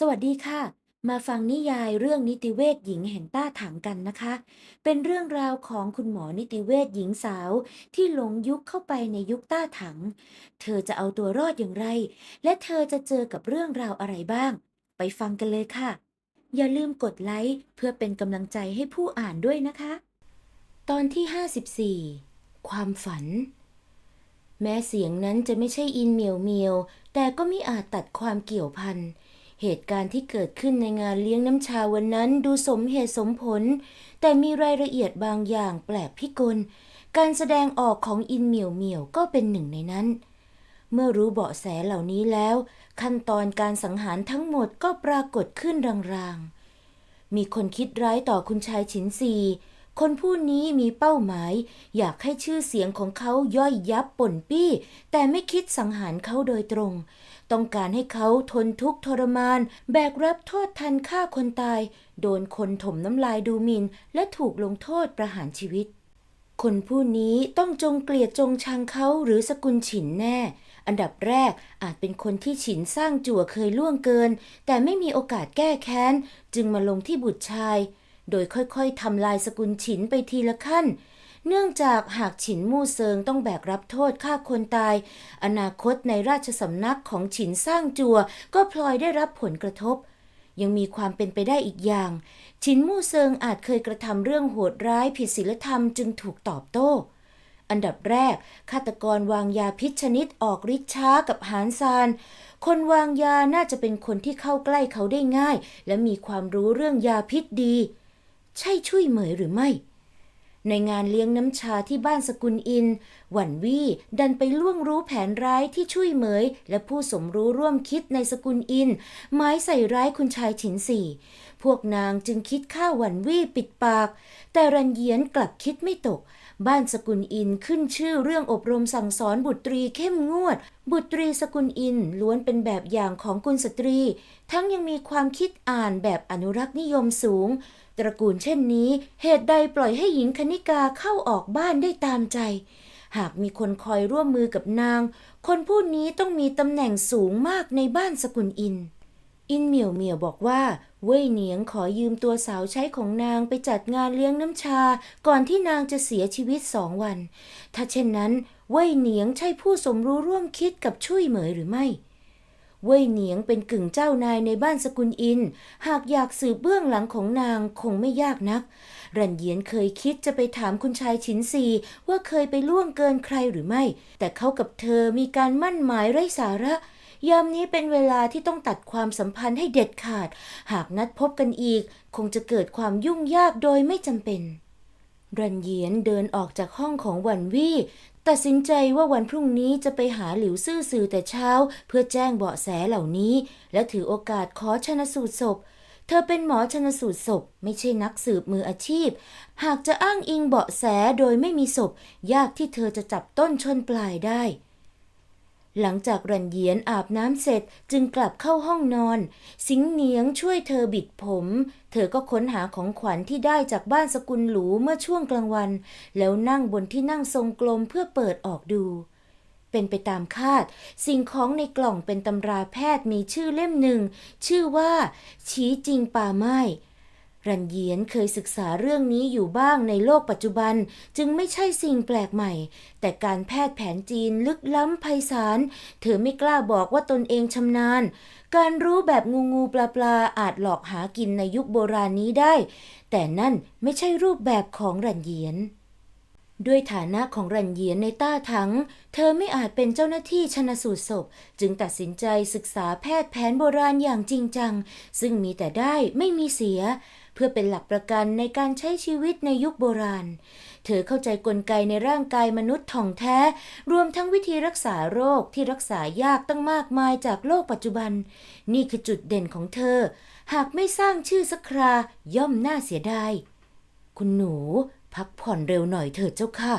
สวัสดีค่ะ มาฟังนิยายเรื่องนิติเวชหญิงแห่งต้าถังกันนะคะ เป็นเรื่องราวของคุณหมอนิติเวชหญิงสาว ที่หลงยุคเข้าไปในยุคต้าถัง เธอจะเอาตัวรอดอย่างไร และเธอจะเจอกับเรื่องราวอะไรบ้าง ไปฟังกันเลยค่ะ อย่าลืมกดไลค์เพื่อเป็นกำลังใจให้ผู้อ่านด้วยนะคะ ตอนที่ 54 ความฝันแม้เสียงนั้นจะไม่ใช่อินเมียวเมียว แต่ก็มิอาจตัดความเกี่ยวพัน เหตุการณ์ที่เกิดขึ้นในงานเลี้ยงน้ำชาวันนั้นดูสมเหตุสมผล แต่มีรายละเอียดบางอย่างแปลกพิกล การแสดงออกของอินเหมียวเหมียวก็เป็นหนึ่งในนั้น เมื่อรู้เบาะแสเหล่านี้แล้ว ขั้นตอนการสังหารทั้งหมดก็ปรากฏขึ้นรางๆ มีคนคิดร้ายต่อคุณชายฉินซี คนผู้นี้มีเป้าหมาย อยากให้ชื่อเสียงของเขาย่อยยับป่นปี้ แต่ไม่คิดสังหารเขาโดยตรง ต้องการให้เขาทนทุกข์ทรมาน แบกรับโทษทันฆ่าคนตาย โดนคนถมน้ำลายดูหมินและถูกลงโทษประหารชีวิต คนผู้นี้ต้องจงเกลียดจงชังเขาหรือสกุลฉินแน่ อันดับแรกอาจเป็นคนที่ฉินสร้างจั่วเคยล่วงเกิน แต่ไม่มีโอกาสแก้แค้น จึงมาลงที่บุตรชาย โดยค่อยๆทำลายสกุลฉินไปทีละขั้น เนื่องจากหากฉินมู่เซิงต้องแบกรับโทษฆ่าคนตาย อนาคตในราชสำนักของฉินสร้างจัว ก็พลอยได้รับผลกระทบ ยังมีความเป็นไปได้อีกอย่าง ฉินมู่เซิงอาจเคยกระทำเรื่องโหดร้ายผิดศีลธรรมจึงถูกตอบโต้อันดับแรกฆาตกรวางยาพิษชนิดออกฤทธิ์ช้ากับหานซาน คนวางยาน่าจะเป็นคนที่เข้าใกล้เขาได้ง่าย และมีความรู้เรื่องยาพิษดี ใช่ช่วยเหมยหรือไม่ ในงานเลี้ยงน้ำชาที่บ้านสกุลอิน หวันวี่ดันไปล่วงรู้แผนร้ายที่ช่วยเหมย และผู้สมรู้ร่วมคิดในสกุลอิน หมายใส่ร้ายคุณชายฉินสี่พวกนางจึงคิดฆ่าหวันวี่ปิดปาก แต่รันเยียนกลับคิดไม่ตกบ้านสกุลอินขึ้นชื่อเรื่องอบรมสั่งสอนบุตรีเข้มงวด บุตรีสกุลอินล้วนเป็นแบบอย่างของกุลสตรี ทั้งยังมีความคิดอ่านแบบอนุรักษ์นิยมสูง ตระกูลเช่นนี้ เหตุใดปล่อยให้หญิงคณิกาเข้าออกบ้านได้ตามใจ หากมีคนคอยร่วมมือกับนาง คนผู้นี้ต้องมีตำแหน่งสูงมากในบ้านสกุลอิน อินเหมียวเหมียวบอกว่า เว่ยเหนียงขอยืมตัวสาวใช้ของนางไปจัดงานเลี้ยงน้ำชา ก่อนที่นางจะเสียชีวิตสองวัน ถ้าเช่นนั้น เว่ยเหนียงใช่ผู้สมรู้ร่วมคิดกับช่วยเหมยหรือไม่ เว่ยเหนียงเป็นกึ่งเจ้านายในบ้านสกุลอิน หากอยากสืบเบื้องหลังของนางคงไม่ยากนัก รันเยียนเคยคิดจะไปถามคุณชายฉินซีว่าเคยไปล่วงเกินใครหรือไม่ แต่เขากับเธอมีการมั่นหมายไร้สาระ ยามนี้เป็นเวลาที่ต้องตัดความสัมพันธ์ให้เด็ดขาด หากนัดพบกันอีก คงจะเกิดความยุ่งยากโดยไม่จำเป็น รันเยียนเดินออกจากห้องของวันวี่ตัดสินใจว่าวันพรุ่งนี้จะไปหาหลิวซื่อสื่อแต่เช้า เพื่อแจ้งเบาะแสเหล่านี้ และถือโอกาสขอชนะสูตรศพ เธอเป็นหมอชนสูตรศพ ไม่ใช่นักสืบมืออาชีพ หากจะอ้างอิงเบาะแสโดยไม่มีศพ ยากที่เธอจะจับต้นชนปลายได้ หลังจากรันเยียนอาบน้ำเสร็จจึงกลับเข้าห้องนอน สิงเหนียงช่วยเธอบิดผม เธอก็ค้นหาของขวัญที่ได้จากบ้านสกุลหรูเมื่อช่วงกลางวัน แล้วนั่งบนที่นั่งทรงกลมเพื่อเปิดออกดู เป็นไปตามคาด สิ่งของในกล่องเป็นตำราแพทย์มีชื่อเล่มหนึ่ง ชื่อว่า ชี้จริงป่าไม้ รันเยียนเคยศึกษาเรื่องนี้อยู่บ้างในโลกปัจจุบันจึงไม่ใช่สิ่งแปลกใหม่ แต่การแพทย์แผนจีนลึกล้ำไพศาล เธอไม่กล้าบอกว่าตนเองชำนาญ การรู้แบบงูงูปลาปลาอาจหลอกหากินในยุคโบราณนี้ได้ แต่นั่นไม่ใช่รูปแบบของรันเยียน ด้วยฐานะของรันเยียนในต้าถัง เธอไม่อาจเป็นเจ้าหน้าที่ชนสูตรศพ จึงตัดสินใจศึกษาแพทย์แผนโบราณอย่างจริงจัง ซึ่งมีแต่ได้ไม่มีเสีย เพื่อเป็นหลักประกันในการใช้ชีวิตในยุคโบราณ เธอเข้าใจกลไกในร่างกายมนุษย์ถ่องแท้ รวมทั้งวิธีรักษาโรคที่รักษายากตั้งมากมายจากโลกปัจจุบัน นี่คือจุดเด่นของเธอ หากไม่สร้างชื่อสักคราย่อมน่าเสียดายคุณหนู พักผ่อนเร็วหน่อยเถิดเจ้าค่ะ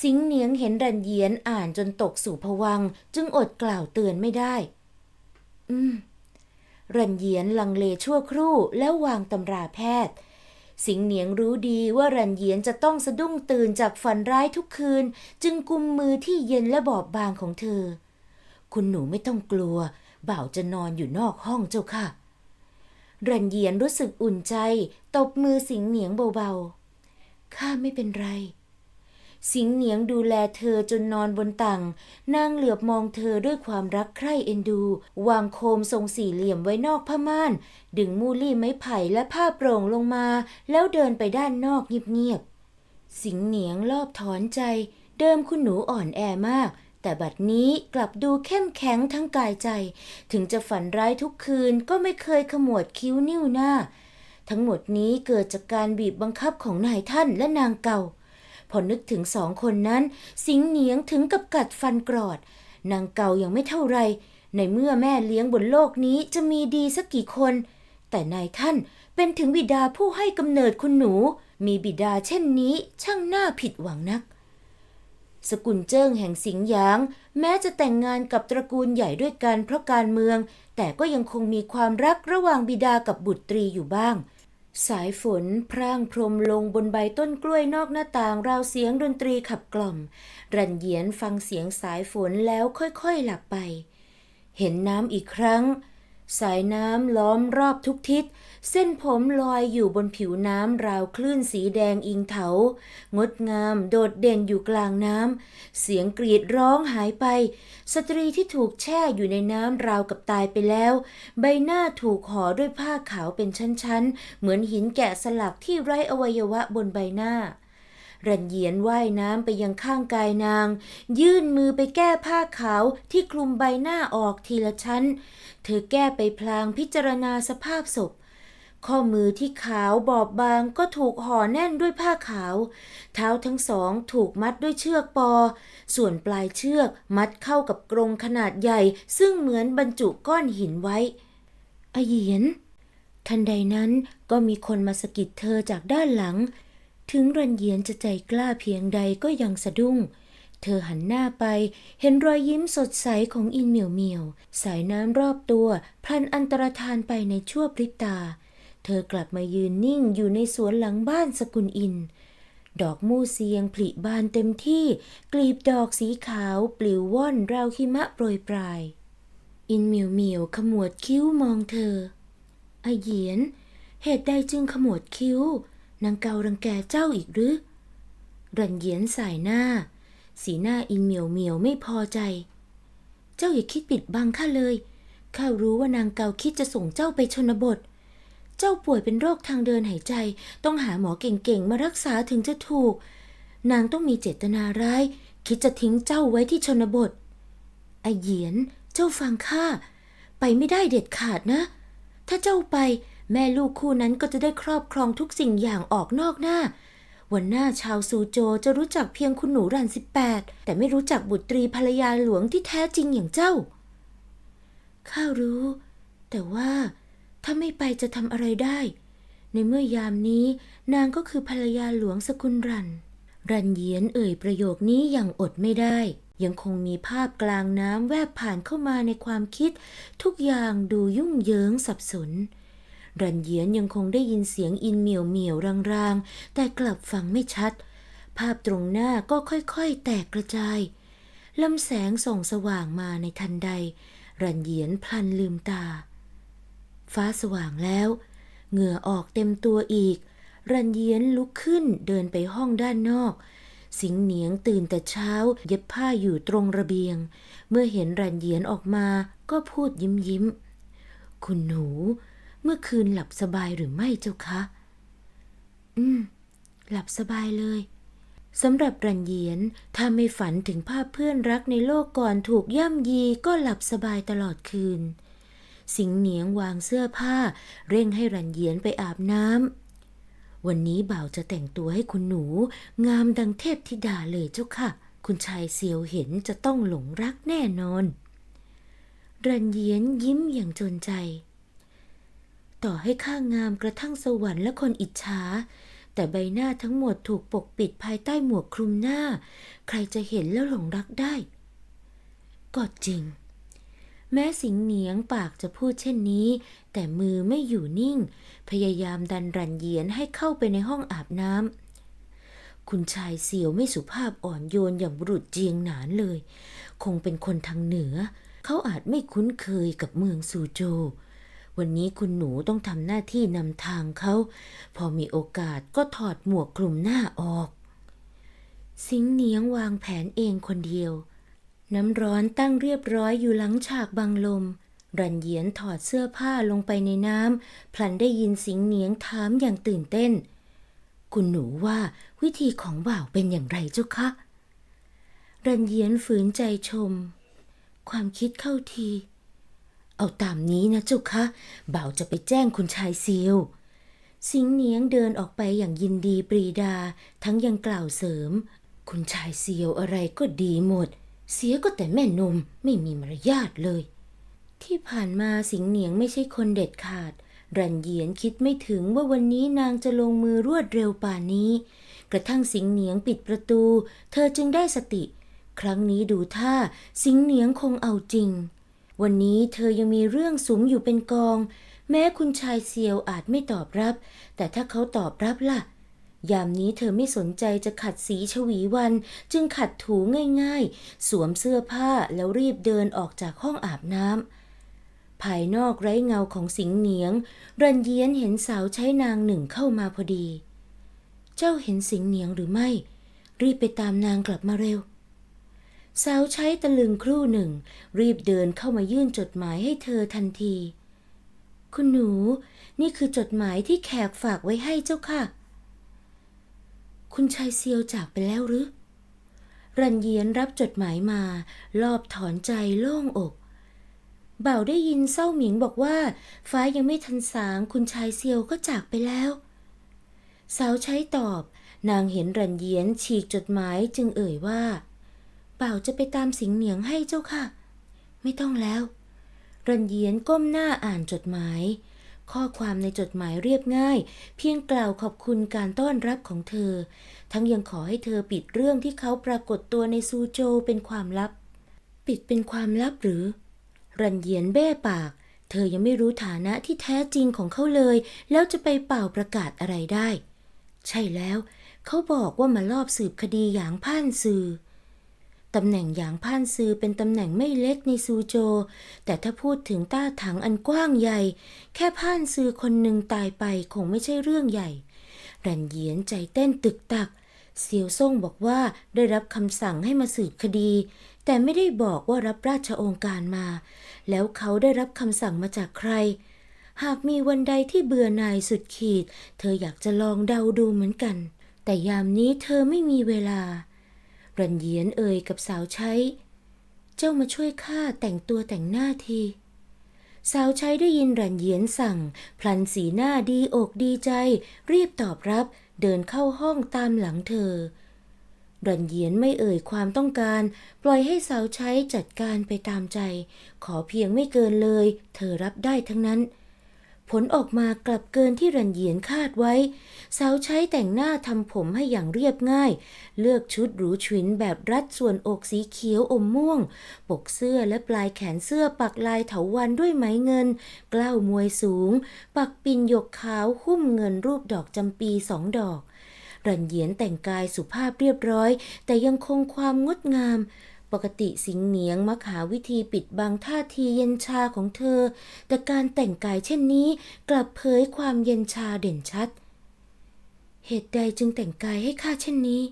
สิงเหนียงเห็นรันเยียนอ่านจนตกสู่ผวัง จึงอดกล่าวเตือนไม่ได้ อืม รันเยียนลังเลชั่วครู่แล้ววางตำราแพทย์ สิงเหนียงรู้ดีว่ารันเยียนจะต้องสะดุ้งตื่นจากฝันร้ายทุกคืน จึงกุมมือที่เย็นและบอบบางของเธอ คุณหนูไม่ต้องกลัว บ่าวจะนอนอยู่นอกห้องเจ้าค่ะรันเยียนรู้สึกอุ่นใจ ตบมือสิงเหนียงเบาๆ ข้าไม่เป็นไร สิงเหนียงดูแลเธอจนนอนบนตังนางเหลือบมองเธอด้วยความรักใคร่เอ็นดู วางโคมทรงสี่เหลี่ยมไว้นอกผ้าม่าน ดึงมูลี่ไม้ไผ่และผ้าโปร่งลงมา แล้วเดินไปด้านนอกเงียบๆ สิงเหนียงรอบถอนใจ เดิมคุณหนูอ่อนแอมากแต่บัดนี้กลับดูเข้มแข็งทั้งกายใจ ถึงจะฝันร้ายทุกคืนก็ไม่เคยขมวดคิ้วนิ้วหน้า ทั้งหมดนี้เกิดจากการบีบบังคับของนายท่านและนางเก่า พอนึกถึงสองคนนั้น สิงเหนียงถึงกับกัดฟันกรอด นางเก่ายังไม่เท่าไร ในเมื่อแม่เลี้ยงบนโลกนี้จะมีดีสักกี่คน แต่นายท่านเป็นถึงบิดาผู้ให้กำเนิดคุณหนู มีบิดาเช่นนี้ช่างน่าผิดหวังนัก สกุลเจิ้งแห่งสิงหยาง แม้จะแต่งงานกับตระกูลใหญ่ด้วยกันเพราะการเมือง แต่ก็ยังคงมีความรักระหว่างบิดากับบุตรีอยู่บ้าง สายฝนพร่างพรมลงบนใบต้นกล้วยนอกหน้าต่างราวเสียงดนตรีขับกล่อม รันเหยียนฟังเสียงสายฝนแล้วค่อยๆหลับไป เห็นน้ำอีกครั้ง สายน้ำล้อมรอบทุกทิศ เส้นผมลอยอยู่บนผิวน้ำราวคลื่นสีแดงอิงเถา งดงามโดดเด่นอยู่กลางน้ำ เสียงกรีดร้องหายไป สตรีที่ถูกแช่อยู่ในน้ำราวกับตายไปแล้ว ใบหน้าถูกห่อด้วยผ้าขาวเป็นชั้นๆ เหมือนหินแกะสลักที่ไร้อวัยวะบนใบหน้า รันเยียนว่ายน้ำไปยังข้างกายนาง ยื่นมือไปแก้ผ้าขาวที่คลุมใบหน้าออกทีละชั้น เธอแก้ไปพลางพิจารณาสภาพศพ ข้อมือที่ขาวบอบบางก็ถูกห่อแน่นด้วยผ้าขาว เท้าทั้งสองถูกมัดด้วยเชือกปอ ส่วนปลายเชือกมัดเข้ากับกรงขนาดใหญ่ ซึ่งเหมือนบรรจุก้อนหินไว้อเยียนทันใดนั้นก็มีคนมาสะกิดเธอจากด้านหลัง ถึงรันเยียนจะใจกล้าเพียงใดก็ยังสะดุ้ง เธอหันหน้าไปเห็นรอยยิ้มสดใสของอินเหมียวเหมียว สายน้ำรอบตัวพลันอันตรธานไปในชั่วพริบตา เธอกลับมายืนนิ่งอยู่ในสวนหลังบ้านสกุลอิน ดอกมูเซียงผลิบานเต็มที่ กลีบดอกสีขาวปลิวว่อนราวหิมะโปรยปลาย อินเหมียวเหมียวขมวดคิ้วมองเธออาเหยียน เหตุใดจึงขมวดคิ้ว นางเการังแกเจ้าอีกหรือ รันเยียนสายหน้า สีหน้าอินเหมียวเหมียวไม่พอใจ เจ้าอย่าคิดปิดบังข้าเลย ข้ารู้ว่านางเกาคิดจะส่งเจ้าไปชนบท เจ้าป่วยเป็นโรคทางเดินหายใจ ต้องหาหมอเก่งๆ มารักษาถึงจะถูก นางต้องมีเจตนาร้าย คิดจะทิ้งเจ้าไว้ที่ชนบทไอเหยียน เจ้าฟังข้า ไปไม่ได้เด็ดขาดนะ ถ้าเจ้าไป แม่ลูกคู่นั้นก็จะได้ครอบครองทุกสิ่งอย่างออกนอกหน้า วันหน้าชาวซูโจจะรู้จักเพียงคุณหนูรันสิบแปดแต่ไม่รู้จักบุตรีภรรยาหลวงที่แท้จริงอย่างเจ้า ข้ารู้ แต่ว่าถ้าไม่ไปจะทำอะไรได้ ในเมื่อยามนี้นางก็คือภรรยาหลวงสกุลรัน รันเยียนเอ่ยประโยคนี้อย่างอดไม่ได้ยังคงมีภาพกลางน้ำแวบผ่านเข้ามาในความคิด ทุกอย่างดูยุ่งเหยิงสับสน รันเยียนยังคงได้ยินเสียงอินเหมียวเหมียวรางๆ แต่กลับฟังไม่ชัด ภาพตรงหน้าก็ค่อยๆ แตกกระจายลำแสงส่องสว่างมาในทันใด รันเยียนพลันลืมตา ฟ้าสว่างแล้ว เหงื่อออกเต็มตัวอีก รันเยียนลุกขึ้นเดินไปห้องด้านนอกสิงเหนียงตื่นแต่เช้า เย็บผ้าอยู่ตรงระเบียง เมื่อเห็นรันเยียนออกมาก็พูดยิ้มยิ้ม คุณหนู เมื่อคืนหลับสบายหรือไม่เจ้าคะ อืม หลับสบายเลยสำหรับรันเยียนถ้าไม่ฝันถึงภาพเพื่อนรักในโลกก่อนถูกย่ำยีก็หลับสบายตลอดคืน สิงเหนียงวางเสื้อผ้า เร่งให้รันเยียนไปอาบน้ำวันนี้บ่าวจะแต่งตัวให้คุณหนู งามดังเทพธิดาเลยเจ้าค่ะ คุณชายเสียวเห็นจะต้องหลงรักแน่นอน รันเยียนยิ้มอย่างจนใจ ต่อให้ข้างามกระทั่งสวรรค์และคนอิจฉา แต่ใบหน้าทั้งหมดถูกปกปิดภายใต้หมวกคลุมหน้า ใครจะเห็นแล้วหลงรักได้ ก็จริง แม้สิงเหนียงปากจะพูดเช่นนี้ แต่มือไม่อยู่นิ่ง พยายามดันรันเยียนให้เข้าไปในห้องอาบน้ำคุณชายเสียวไม่สุภาพอ่อนโยนอย่างบุรุษเจียงหนานเลย คงเป็นคนทางเหนือ เขาอาจไม่คุ้นเคยกับเมืองซูโจว วันนี้คุณหนูต้องทำหน้าที่นำทางเขา พอมีโอกาสก็ถอดหมวกคลุมหน้าออก สิงเนียงวางแผนเองคนเดียว น้ำร้อนตั้งเรียบร้อยอยู่หลังฉากบังลม รันเหยียนถอดเสื้อผ้าลงไปในน้ำพลันได้ยินสิงเนียงถามอย่างตื่นเต้น คุณหนูว่าวิธีของบ่าวเป็นอย่างไรเจ้าคะรันเหยียนฝืนใจชม ความคิดเข้าที เอาตามนี้นะเจ้าคะบ่าวจะไปแจ้งคุณชายเซียวสิงเหนียงเดินออกไปอย่างยินดีปรีดา ทั้งยังกล่าวเสริม คุณชายเซียวอะไรก็ดีหมด เสียก็แต่แม่นมไม่มีมารยาทเลย ที่ผ่านมาสิงเหนียงไม่ใช่คนเด็ดขาด รันเยียนคิดไม่ถึงว่าวันนี้นางจะลงมือรวดเร็วป่านนี้ กระทั่งสิงเหนียงปิดประตู เธอจึงได้สติ ครั้งนี้ดูท่าสิงเหนียงคงเอาจริง วันนี้เธอยังมีเรื่องสุมอยู่เป็นกอง แม้คุณชายเซียวอาจไม่ตอบรับ แต่ถ้าเขาตอบรับล่ะ ยามนี้เธอไม่สนใจจะขัดสีชวีวัน จึงขัดถูง่ายๆ สวมเสื้อผ้าแล้วรีบเดินออกจากห้องอาบน้ำภายนอกไร้เงาของสิงเหนียง รันเยียนเห็นสาวใช้นางหนึ่งเข้ามาพอดี เจ้าเห็นสิงเหนียงหรือไม่ รีบไปตามนางกลับมาเร็ว สาวใช้ตะลึงครู่หนึ่ง รีบเดินเข้ามายื่นจดหมายให้เธอทันที คุณหนู นี่คือจดหมายที่แขกฝากไว้ให้เจ้าค่ะ คุณชายเซียวจากไปแล้วหรือ รันเยียนรับจดหมายมา รอบถอนใจโล่งอกเบ่าได้ยินเศร้าหมิงบอกว่า ฟ้ายังไม่ทันสางคุณชายเซียวก็จากไปแล้ว สาวใช้ตอบ นางเห็นรันเยียนฉีกจดหมายจึงเอ่ยว่า เป่าจะไปตามสิงเหนียงให้เจ้าค่ะ ไม่ต้องแล้ว รันเยียนก้มหน้าอ่านจดหมาย ข้อความในจดหมายเรียบง่าย เพียงกล่าวขอบคุณการต้อนรับของเธอ ทั้งยังขอให้เธอปิดเรื่องที่เขาปรากฏตัวในซูโจเป็นความลับ ปิดเป็นความลับหรือ รันเยียนแบ้ปาก เธอยังไม่รู้ฐานะที่แท้จริงของเขาเลย แล้วจะไปเป่าประกาศอะไรได้ ใช่แล้ว เขาบอกว่ามาลอบสืบคดีหยางพ่านซือ ตำแหน่งหยางพ่านซือเป็นตำแหน่งไม่เล็กในซูโจ แต่ถ้าพูดถึงต้าถังอันกว้างใหญ่ แค่พ่านซือคนหนึ่งตายไปคงไม่ใช่เรื่องใหญ่ รันเยียนใจเต้นตึกตัก เซียวซ่งบอกว่าได้รับคำสั่งให้มาสืบคดี แต่ไม่ได้บอกว่ารับราชโองการมา แล้วเขาได้รับคำสั่งมาจากใคร หากมีวันใดที่เบื่อหน่ายสุดขีด เธออยากจะลองเดาดูเหมือนกัน แต่ยามนี้เธอไม่มีเวลา รันเยียนเอ่ยกับสาวใช้ เจ้ามาช่วยข้าแต่งตัวแต่งหน้าทีสาวใช้ได้ยินรันเยียนสั่ง พลันสีหน้าดีอกดีใจ รีบตอบรับเดินเข้าห้องตามหลังเธอ รันเยียนไม่เอ่ยความต้องการ ปล่อยให้สาวใช้จัดการไปตามใจ ขอเพียงไม่เกินเลย เธอรับได้ทั้งนั้น ผลออกมากลับเกินที่รันเยียนคาดไว้ สาวใช้แต่งหน้าทำผมให้อย่างเรียบง่าย เลือกชุดหรูฉวินแบบรัดส่วนอกสีเขียวอมม่วง ปกเสื้อและปลายแขนเสื้อปักลายเถาวันด้วยไหมเงิน กล้าวมวยสูง ปักปินหยกขาวหุ้มเงินรูปดอกจำปีสองดอกรันเยียนแต่งกายสุภาพเรียบร้อย แต่ยังคงความงดงาม ปกติสิงเหนียงมักหาวิธีปิดบังท่าทีเย็นชาของเธอ แต่การแต่งกายเช่นนี้กลับเผยความเย็นชาเด่นชัด เหตุใดจึงแต่งกายให้ข้าเช่นนี้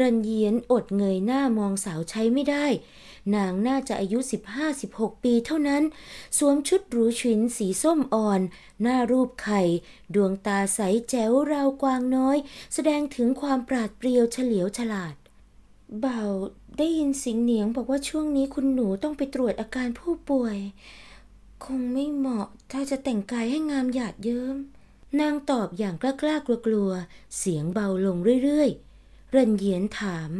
รันเยียนอดเงยหน้ามองสาวใช้ไม่ได้ นางน่าจะอายุ 15-16 ปีเท่านั้น สวมชุดหรูฉินสีส้มอ่อน หน้ารูปไข่ ดวงตาใสแจ๋วราวกวางน้อย แสดงถึงความปราดเปรียวเฉลียวฉลาด เบาได้ยินสิงเหนียงบอกว่าช่วงนี้คุณหนูต้องไปตรวจอาการผู้ป่วย คงไม่เหมาะถ้าจะแต่งกายให้งามหยาดเยิ้ม นางตอบอย่างกล้ากลัวๆเสียงเบาลงเรื่อยๆ รันเยียนถาม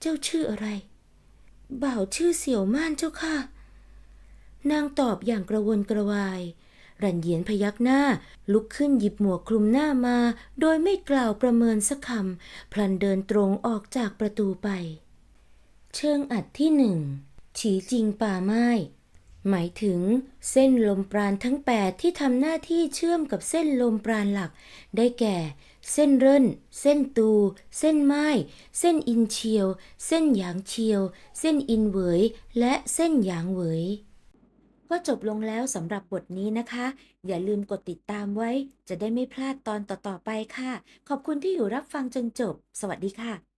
เจ้าชื่ออะไร บ่าวชื่อเสี่ยวม่านเจ้าค่ะ นางตอบอย่างกระวนกระวาย รันเยียนพยักหน้า ลุกขึ้นหยิบหมวกคลุมหน้ามา โดยไม่กล่าวประเมินสักคำ พลันเดินตรงออกจากประตูไป เชิงอัดที่หนึ่งฉีจริงป่าไม้ หมายถึง เส้นลมปราณทั้ง8ที่ทำหน้าที่เชื่อมกับเส้นลมปราณหลัก ได้แก่ เส้นเร่น เส้นตู เส้นไม้ เส้นอินเชียว เส้นหยางเชียว เส้นอินเหวย และเส้นหยางเหวย ก็จบลงแล้วสำหรับบทนี้นะคะ อย่าลืมกดติดตามไว้ จะได้ไม่พลาดตอนต่อๆไปค่ะ ขอบคุณที่อยู่รับฟังจนจบ สวัสดีค่ะ